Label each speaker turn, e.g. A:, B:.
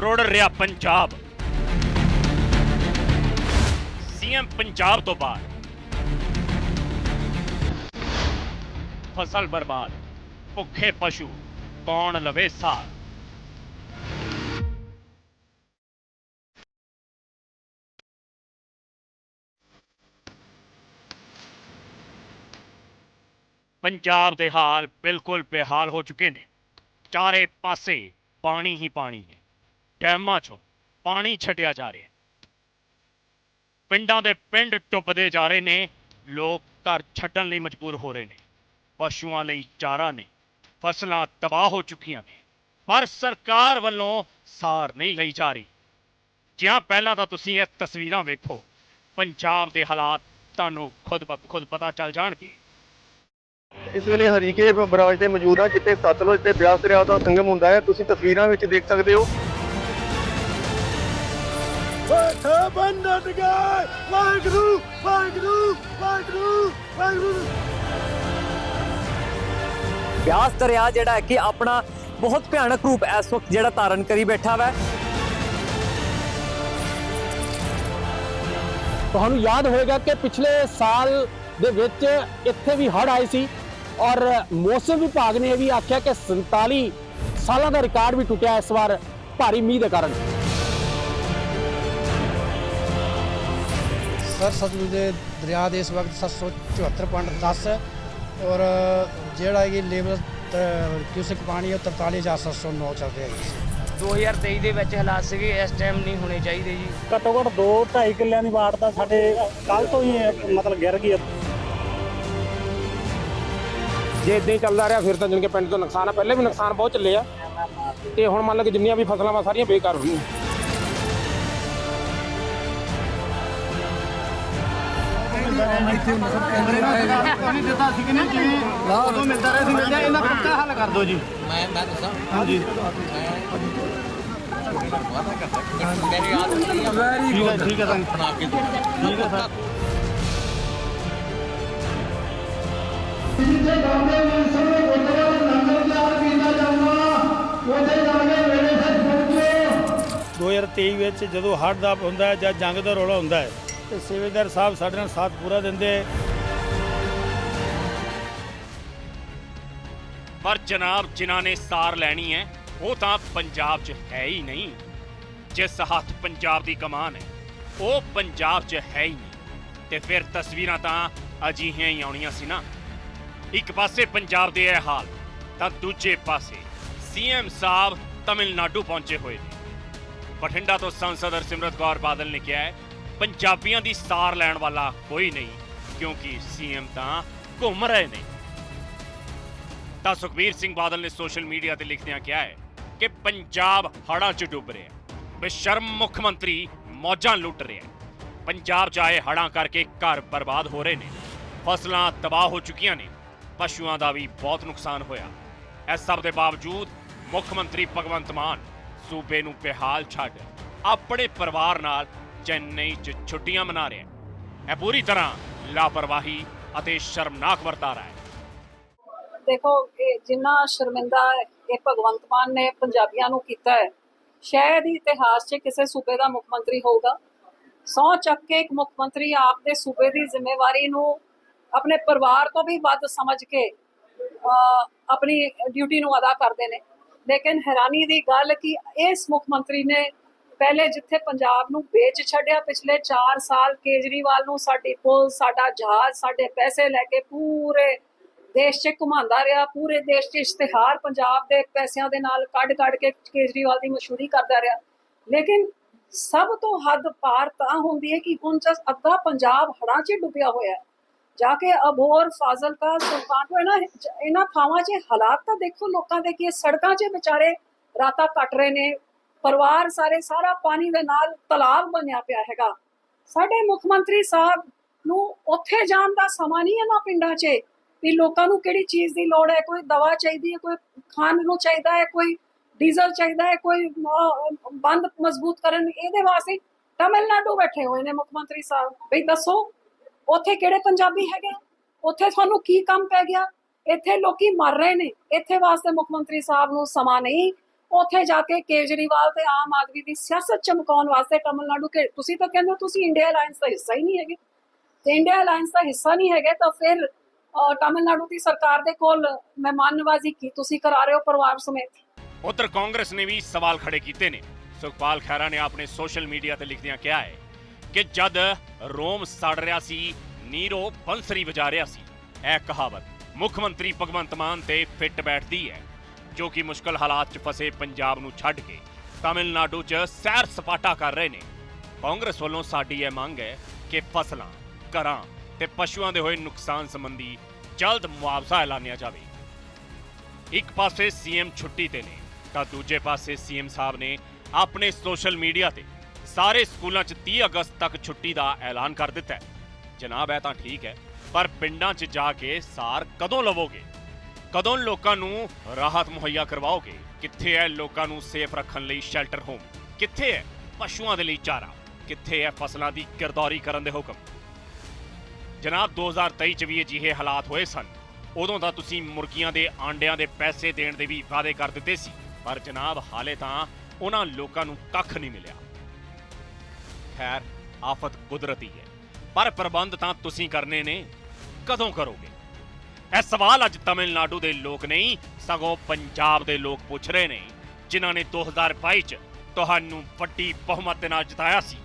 A: ਰੁੜ ਰਿਹਾ ਪੰਜਾਬ। ਸੀਐਮ ਪੰਜਾਬ ਤੋਂ ਬਾਅਦ। ਫਸਲ ਬਰਬਾਦ, ਭੁੱਖੇ ਪਸ਼ੂ, ਕੌਣ ਲਵੇ ਸਾਰ ਪੰਜਾਬ ਦੇ ਹਾਲ ਬਿਲਕੁਲ ਬੇਹਾਲ ਹੋ ਚੁੱਕੇ ਨੇ। ਚਾਰੇ ਪਾਸੇ ਪਾਣੀ ਹੀ ਪਾਣੀ ਹੈ। ਡੈਮਾਂ 'ਚੋਂ ਪਾਣੀ ਛੱਡਿਆ ਜਾ ਰਿਹਾ ਪਿੰਡਾਂ ਦੇ ਪਿੰਡ ਟੁੱਪਦੇ ਜਾ ਰਹੇ ਨੇ, ਲੋਕ ਘਰ ਛੱਡਣ ਲਈ ਮਜਬੂਰ ਹੋ ਰਹੇ ਨੇ। ਪਸ਼ੂਆਂ ਲਈ ਚਾਰਾ ਨੇ, ਫਸਲਾਂ ਤਬਾਹ ਹੋ ਚੁੱਕੀਆਂ ਨੇ, ਪਰ ਸਰਕਾਰ ਵੱਲੋਂ ਸਾਰ ਨਹੀਂ ਲਈ ਜਾ ਰਹੀ। ਜਿਹਾਂ ਪਹਿਲਾਂ ਤਾਂ ਤੁਸੀਂ ਇਹ ਤਸਵੀਰਾਂ ਵੇਖੋ, ਪੰਜਾਬ ਦੇ ਹਾਲਾਤ ਤੁਹਾਨੂੰ ਖੁਦ ਬ, ਖੁਦ ਪਤਾ ਚੱਲ ਜਾਣਗੇ।
B: ਇਸ ਵੇਲੇ ਹਰੀਕੇ ਬਰਾਜ ਤੇ ਮੌਜੂਦ ਹਾਂ ਜਿੱਥੇ ਸਤਲੁਜ ਤੇ ਬਿਆਸ ਦਰਿਆ ਦਾ ਸੰਗਮ ਹੁੰਦਾ ਹੈ। ਤੁਸੀਂ ਤਸਵੀਰਾਂ ਵਿੱਚ ਦੇਖ ਸਕਦੇ ਹੋ ਵਾਹਿਗੁਰੂ
C: ਬਿਆਸ ਦਰਿਆ ਜਿਹੜਾ ਹੈ ਕਿ ਆਪਣਾ ਬਹੁਤ ਭਿਆਨਕ ਰੂਪ ਇਸ ਵਕਤ ਜਿਹੜਾ ਧਾਰਨ ਕਰੀ ਬੈਠਾ ਵਾ।
D: ਤੁਹਾਨੂੰ ਯਾਦ ਹੋਵੇਗਾ ਕਿ ਪਿਛਲੇ ਸਾਲ ਦੇ ਵਿੱਚ ਇੱਥੇ ਵੀ ਹੜ੍ਹ ਆਏ ਸੀ ਔਰ ਮੌਸਮ ਵਿਭਾਗ ਨੇ ਇਹ ਵੀ ਆਖਿਆ ਕਿ 47 ਸਾਲਾਂ ਦਾ ਰਿਕਾਰਡ ਵੀ ਟੁੱਟਿਆ ਇਸ ਵਾਰ ਭਾਰੀ ਮੀਂਹ ਦੇ ਕਾਰਨ।
E: ਸਰ ਸਤਲੁਜ ਦੇ ਦਰਿਆ ਦੇ ਇਸ ਵਕਤ 774.10 ਹੈ ਔਰ ਜਿਹੜਾ ਕਿ ਲੇਵਲ ਕਿਊਸਿਕ ਪਾਣੀ ਹੈ ਉਹ 43709 ਚੱਲ ਰਿਹਾ ਹੈ।
F: 2023 ਦੇ ਵਿੱਚ ਹਾਲਾਤ ਸੀਗੇ ਇਸ ਟਾਈਮ ਨਹੀਂ ਹੋਣੇ ਚਾਹੀਦੇ ਜੀ।
D: ਘੱਟੋ ਘੱਟ 2 2.5 ਕਿੱਲਿਆਂ ਦੀ ਵਾਟ ਤਾਂ ਸਾਡੇ ਕੱਲ ਤੋਂ ਹੀ ਮਤਲਬ ਗਿਰ ਗਈ ਜੇ ਇਦਾਂ ਹੀ ਚੱਲਦਾ ਰਿਹਾ ਫਿਰ ਤਾਂ ਜਾਣੀ ਕਿ ਪਿੰਡ ਤੋਂ ਨੁਕਸਾਨ ਆ ਪਹਿਲੇ ਵੀ ਨੁਕਸਾਨ ਬਹੁਤ ਚੱਲੇ ਆ। ਤੇ ਹੁਣ ਮੰਨ ਲਓ ਕਿ ਜਿੰਨੀਆਂ ਵੀ ਫਸਲਾਂ ਵਾ ਸਾਰੀਆਂ ਬੇਕਾਰ ਹੋ ਗਈਆਂ
G: ਵਿੱਚ ਜਦੋਂ ਹੜ੍ਹ ਦਾ ਹੁੰਦਾ ਹੈ ਜਾਂ ਜੰਗ ਦਾ ਰੌਲਾ ਹੁੰਦਾ ਹੈ ਤੇ ਸੇਵੇਦਾਰ ਸਾਹਿਬ ਸਾਡੇ ਨਾਲ ਸਾਥ ਪੂਰਾ ਦਿੰਦੇ।
A: ਪਰ ਜਨਾਬ ਜਿਨ੍ਹਾਂ ਨੇ ਸਾਰ ਲੈਣੀ ਹੈ, ਉਹ ਤਾਂ ਪੰਜਾਬ 'ਚ ਹੈ ਹੀ ਨਹੀਂ। ਜਿਸ ਹੱਥ ਪੰਜਾਬ ਦੀ ਕਮਾਨ ਹੈ, ਉਹ ਪੰਜਾਬ 'ਚ ਹੈ ਹੀ ਨਹੀਂ। ਤੇ ਫਿਰ ਤਸਵੀਰਾਂ ਤਾਂ ਅਜਿਹੀਆਂ ਹੀ ਆਉਣੀਆਂ ਸੀ ਨਾ। ਇੱਕ ਪਾਸੇ ਪੰਜਾਬ ਦੇ ਇਹ ਹਾਲ, ਤਾਂ ਦੂਜੇ ਪਾਸੇ ਸੀਐਮ ਸਾਹਿਬ ਤਮਿਲਨਾਡੂ ਪਹੁੰਚੇ ਹੋਏ ਨੇ। ਬਠਿੰਡਾ ਤੋਂ ਸੰਸਦ ਹਰਸਿਮਰਤ ਕੌਰ ਬਾਦਲ ਨੇ ਕਿਹਾ ਹੈ ਪੰਜਾਬੀਆਂ ਦੀ ਸਾਰ ਲੈਣ ਵਾਲਾ ਕੋਈ ਨਹੀਂ, ਕਿਉਂਕਿ ਸੀਐਮ ਤਾਂ ਘੁੰਮ ਰਹੇ ਨੇ। ਤਾਂ ਸੁਖਬੀਰ ਸਿੰਘ ਬਾਦਲ ਨੇ ਸੋਸ਼ਲ ਮੀਡੀਆ ਤੇ ਲਿਖਦਿਆਂ ਕਿਹਾ ਹੈ ਕਿ ਪੰਜਾਬ ਹੜ੍ਹਾਂ 'ਚ ਡੁੱਬ ਰਿਹਾ ਬੇਸ਼ਰਮ ਮੁੱਖ ਮੰਤਰੀ ਮੌਜਾਂ ਲੁੱਟ ਰਿਹਾ ਪੰਜਾਬ 'ਚ ਆਏ ਹੜ੍ਹਾਂ ਕਰਕੇ ਘਰ ਬਰਬਾਦ ਹੋ ਰਹੇ ਨੇ। ਫਸਲਾਂ ਤਬਾਹ ਹੋ ਚੁੱਕੀਆਂ ਨੇ। ਪਸ਼ੂਆਂ ਦਾ ਵੀ ਬਹੁਤ ਨੁਕਸਾਨ ਹੋਇਆ। ਇਸ ਸਭ ਦੇ ਬਾਵਜੂਦ ਮੁੱਖ ਮੰਤਰੀ ਭਗਵੰਤ ਮਾਨ ਸੂਬੇ ਨੂੰ ਬੇਹਾਲ ਛੱਡ ਆਪਣੇ ਪਰਿਵਾਰ ਨਾਲ ਚੇਨਈ 'ਚ ਛੁੱਟੀਆਂ ਮਨਾ ਰਿਹਾ ਹੈ। ਇਹ ਪੂਰੀ ਤਰ੍ਹਾਂ ਲਾਪਰਵਾਹੀ ਅਤੇ ਸ਼ਰਮਨਾਕ ਵਰਤਾਰਾ ਹੈ।
H: ਦੇਖੋ ਇਹ ਜਿੰਨਾ ਸ਼ਰਮਿੰਦਾ ਇਹ ਭਗਵੰਤ ਮਾਨ ਨੇ ਪੰਜਾਬੀਆਂ ਨੂੰ ਕੀਤਾ ਹੈ ਸ਼ਾਇਦ ਹੀ ਇਤਿਹਾਸ 'ਚ ਕਿਸੇ ਸੂਬੇ ਦਾ ਮੁੱਖ ਮੰਤਰੀ ਹੋਊਗਾ। ਸੌ ਚੱਕ ਕੇ ਇੱਕ ਮੁੱਖ ਮੰਤਰੀ ਆਪ ਦੇ ਸੂਬੇ ਦੀ ਜ਼ਿੰਮੇਵਾਰੀ ਨੂੰ ਆਪਣੇ ਪਰਿਵਾਰ ਤੋਂ ਵੀ ਵੱਧ ਸਮਝ ਕੇ ਅਹ, ਆਪਣੀ ਡਿਊਟੀ ਨੂੰ ਅਦਾ ਕਰਦੇ ਨੇ। ਲੇਕਿਨ ਹੈਰਾਨੀ ਦੀ ਗੱਲ ਕਿ ਇਸ ਮੁੱਖ ਮੰਤਰੀ ਨੇ ਪਹਿਲੇ ਜਿੱਥੇ ਪੰਜਾਬ ਨੂੰ ਵੇਚ ਛੱਡਿਆ, ਪਿਛਲੇ 4 ਸਾਲ ਕੇਜਰੀਵਾਲ ਨੂੰ ਸਾਡੀ ਪੁਲ ਸਾਡਾ ਜਹਾਜ਼, ਸਾਡੇ ਪੈਸੇ ਲੈ ਕੇ ਪੂਰੇ ਦੇਸ਼ 'ਚ ਘੁਮਾਉਂਦਾ ਰਿਹਾ, ਪੂਰੇ ਦੇਸ਼ 'ਚ ਇਸ਼ਤਿਹਾਰ ਪੰਜਾਬ ਦੇ ਪੈਸਿਆਂ ਦੇ ਨਾਲ ਕੱਢ ਕੱਢ ਕੇ ਕੇਜਰੀਵਾਲ ਦੀ ਮਸ਼ਹੂਰੀ ਕਰਦਾ ਰਿਹਾ। ਲੇਕਿਨ ਸਭ ਤੋਂ ਹੱਦ ਪਾਰ ਤਾਂ ਹੁੰਦੀ ਹੈ ਕਿ ਹੁਣ ਜਸ ਅੱਧਾ ਪੰਜਾਬ ਹੜਾਂ 'ਚ ਡੁੱਬਿਆ ਹੋਇਆ ਹੈ। ਜਾ ਕੇ ਅਬੋਰ ਫਾਜ਼ਿਲਕਾ, ਸੁਲਤਾਨਪੁਰ, ਇਹਨਾਂ ਇਹਨਾਂ ਥਾਵਾਂ 'ਚ ਹਾਲਾਤ ਤਾਂ ਦੇਖੋ ਲੋਕਾਂ ਦੇ ਕਿ ਸੜਕਾਂ 'ਚ ਵਿਚਾਰੇ ਰਾਤਾਂ ਕੱਟ ਰਹੇ ਨੇ ਪਰਿਵਾਰ ਸਾਰੇ, ਸਾਰਾ ਪਾਣੀ ਦੇ ਨਾਲ ਤਲਾਬ ਬਣਿਆ ਪਿਆ ਹੈਗਾ। ਸਾਡੇ ਮੁੱਖ ਮੰਤਰੀ ਸਾਹਿਬ ਨੂੰ ਉੱਥੇ ਜਾਣ ਦਾ ਸਮਾਂ ਨਹੀਂ ਇਹਨਾਂ ਪਿੰਡਾਂ 'ਚ, ਵੀ ਲੋਕਾਂ ਨੂੰ ਕਿਹੜੀ ਚੀਜ਼ ਦੀ ਲੋੜ ਹੈ? ਕੋਈ ਦਵਾ ਚਾਹੀਦੀ ਹੈ, ਕੋਈ ਖਾਣ ਨੂੰ ਚਾਹੀਦਾ ਹੈ, ਕੋਈ ਡੀਜ਼ਲ ਚਾਹੀਦਾ ਹੈ, ਕੋਈ ਬੰਦ ਮਜ਼ਬੂਤ ਕਰਨ ਇਹਦੇ ਵਾਸਤੇ ਤਮਿਲਨਾਡੂ ਬੈਠੇ ਹੋਏ ਨੇ ਮੁੱਖ ਮੰਤਰੀ ਸਾਹਿਬ। ਬਈ ਦੱਸੋ, ਉੱਥੇ ਕਿਹੜੇ ਪੰਜਾਬੀ ਹੈਗੇ? ਉੱਥੇ ਤੁਹਾਨੂੰ ਕੀ ਕੰਮ ਪੈ ਗਿਆ? ਇੱਥੇ ਲੋਕੀ ਮਰ ਰਹੇ ਨੇ। ਇੱਥੇ ਵਾਸਤੇ ਮੁੱਖ ਮੰਤਰੀ ਸਾਹਿਬ ਨੂੰ ਸਮਾਂ ਨਹੀਂ। ਉੱਥੇ ਜਾ ਕੇ ਕੇਜਰੀਵਾਲ ਤੇ ਆਮ ਆਦਮੀ ਦੀ ਸਿਆਸਤ ਚਮਕਾਉਣ ਵਾਸਤੇ ਤਮਿਲਨਾਡੂ ਕੇ ਤੁਸੀਂ ਤਾਂ ਕਹਿੰਦੇ ਤੁਸੀਂ ਇੰਡੀਆ ਅਲਾਈਅੰਸ ਦਾ ਹਿੱਸਾ ਹੀ ਨਹੀਂ ਹੈਗੇ। ਤੇ ਇੰਡੀਆ ਅਲਾਈਅੰਸ ਦਾ ਹਿੱਸਾ ਨਹੀਂ ਹੈਗੇ ਤਾਂ ਫਿਰ ਅਹ, ਦੀ ਸਰਕਾਰ ਦੇ ਕੋਲ ਮਹਿਮਾਨਨਵਾਜ਼ੀ ਕੀ? ਤੁਸੀਂ ਕਰਾ ਰਹੇ ਹੋ ਪਰਿਵਾਰ ਸਮੇਤ।
A: ਉਧਰ ਕਾਂਗਰਸ ਨੇ ਵੀ ਸਵਾਲ ਖੜੇ ਕੀਤੇ ਨੇ। ਸੁਖਪਾਲ ਖਹਿਰਾ ਨੇ ਆਪਣੇ ਸੋਸ਼ਲ ਮੀਡੀਆ ਤੇ ਲਿਖਦਿਆਂ ਕਿਹਾ ਹੈ ਕਿ ਜਦ ਰੋਮ ਸੜ ਰਿਹਾ ਸੀ ਨੀਰੋ ਬੰਸਰੀ ਵਜਾ ਰਿਹਾ ਸੀ। ਇਹ ਕਹਾਵਤ ਮੁੱਖ ਮੰਤਰੀ ਭਗਵੰਤ ਮਾਨ ਤੇ ਫਿੱਟ ਬੈਠਦੀ ਹੈ। ਜੋ ਕਿ ਮੁਸ਼ਕਲ ਹਾਲਾਤ 'ਚ ਫਸੇ ਪੰਜਾਬ ਨੂੰ ਛੱਡ ਕੇ ਤਾਮਿਲਨਾਡੂ 'ਚ ਸੈਰ ਸਪਾਟਾ ਕਰ ਰਹੇ ਨੇ। ਕਾਂਗਰਸ ਵੱਲੋਂ ਸਾਡੀ ਇਹ ਮੰਗ ਹੈ ਕਿ ਫਸਲਾਂ, ਘਰਾਂ ਤੇ ਪਸ਼ੂਆਂ ਦੇ ਹੋਏ ਨੁਕਸਾਨ ਸੰਬੰਧੀ ਜਲਦ ਮੁਆਵਜ਼ਾ ਐਲਾਨਿਆ ਜਾਵੇ। ਇੱਕ ਪਾਸੇ ਸੀਐਮ ਛੁੱਟੀ ਤੇ ਨੇ ਤਾਂ ਦੂਜੇ ਪਾਸੇ ਸੀਐਮ ਸਾਹਿਬ ਨੇ ਆਪਣੇ ਸੋਸ਼ਲ ਮੀਡੀਆ ਤੇ ਸਾਰੇ ਸਕੂਲਾਂ 'ਚ 30 ਅਗਸਤ ਤੱਕ ਛੁੱਟੀ ਦਾ ਐਲਾਨ ਕਰ ਦਿੱਤਾ ਹੈ। ਜਨਾਬ, ਇਹ ਤਾਂ ਠੀਕ ਹੈ, ਪਰ ਪਿੰਡਾਂ 'ਚ ਜਾ ਕੇ ਸਾਰ ਕਦੋਂ ਲਵੋਗੇ? ਕਦੋਂ ਲੋਕਾਂ ਨੂੰ ਰਾਹਤ ਮੁਹੱਈਆ ਕਰਵਾਓਗੇ? ਕਿੱਥੇ ਹੈ ਲੋਕਾਂ ਨੂੰ ਸੇਫ ਰੱਖਣ ਲਈ ਸ਼ੈਲਟਰ ਹੋਮ? ਕਿੱਥੇ ਹੈ ਪਸ਼ੂਆਂ ਦੇ ਲਈ ਚਾਰਾ? ਕਿੱਥੇ ਹੈ ਫਸਲਾਂ ਦੀ ਕਿਰਦਾਰੀ ਕਰਨ ਦੇ ਹੁਕਮ? ਜਨਾਬ 2023 ਚ ਵੀ ਅਜਿਹੇ ਹਾਲਾਤ ਹੋਏ ਸਨ। ਉਦੋਂ ਤਾਂ ਤੁਸੀਂ ਮੁਰਗੀਆਂ ਦੇ ਆਂਡਿਆਂ ਦੇ ਪੈਸੇ ਦੇਣ ਦੇ ਵੀ ਵਾਅਦੇ ਕਰ ਦਿੱਤੇ ਸੀ। ਪਰ ਜਨਾਬ, ਹਾਲੇ ਤਾਂ ਉਹਨਾਂ ਲੋਕਾਂ ਨੂੰ ਕੱਖ ਨਹੀਂ ਮਿਲਿਆ। ਖੈਰ, ਆਫਤ ਕੁਦਰਤੀ ਹੈ। ਪਰ ਪ੍ਰਬੰਧ ਤਾਂ ਤੁਸੀਂ ਕਰਨੇ ਨੇ। ਕਦੋਂ ਕਰੋਗੇ? ਇਹ ਸਵਾਲ ਅੱਜ ਤਮਿਲਨਾਡੂ ਦੇ ਲੋਕ ਨਹੀਂ, ਸਗੋਂ ਪੰਜਾਬ ਦੇ ਲੋਕ ਪੁੱਛ ਰਹੇ ਨੇ, ਜਿਨ੍ਹਾਂ ਨੇ 2022 ਚ ਤੁਹਾਨੂੰ ਵੱਡੀ ਬਹੁਮਤ ਦੇ ਨਾਲ ਜਿਤਾਇਆ ਸੀ।